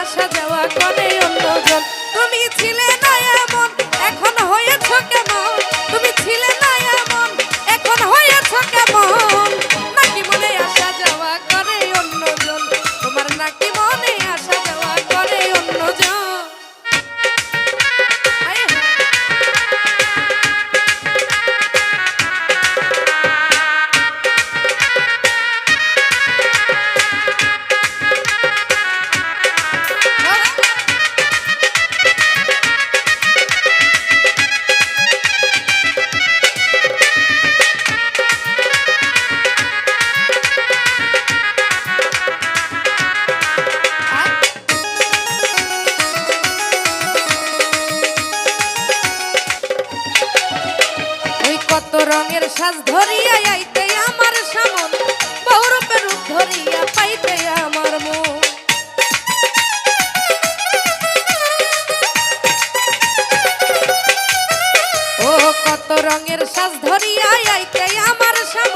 আসা যাওয়া করে। রঙের সাজ ধরিয়া আইতে আমার সামন বহুরূপে রূপ ধরিয়া পাইতে আমার মন। ও কত রঙের সাজ ধরিয়া আইতে আমার সামন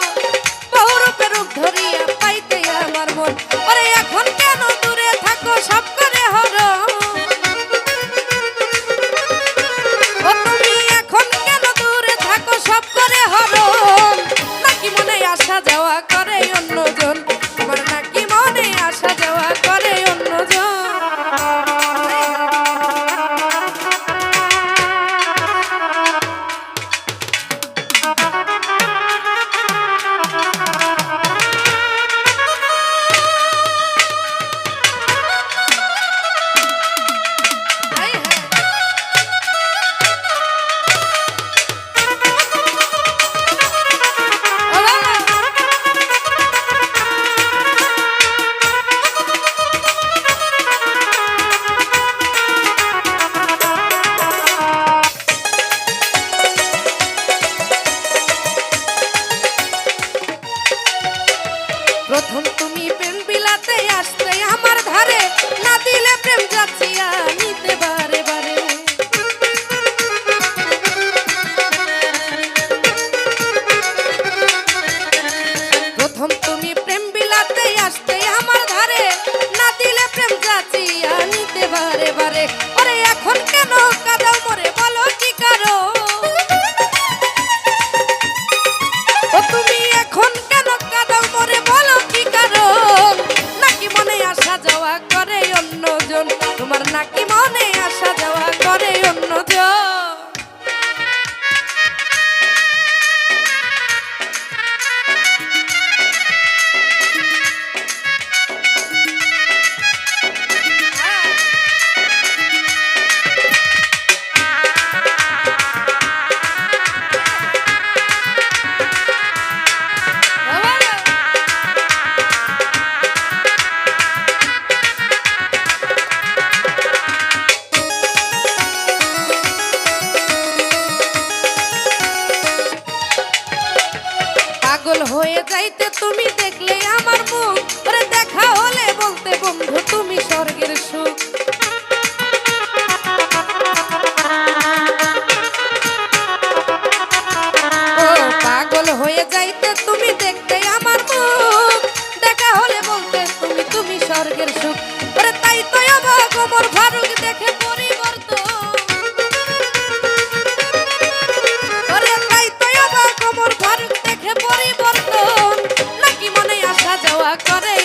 পাগল হয়ে যাইতে তুমি দেখলে আমার মুখ। দেখা হলে বলতে বন্ধু তুমি স্বর্গের সুখ। got it.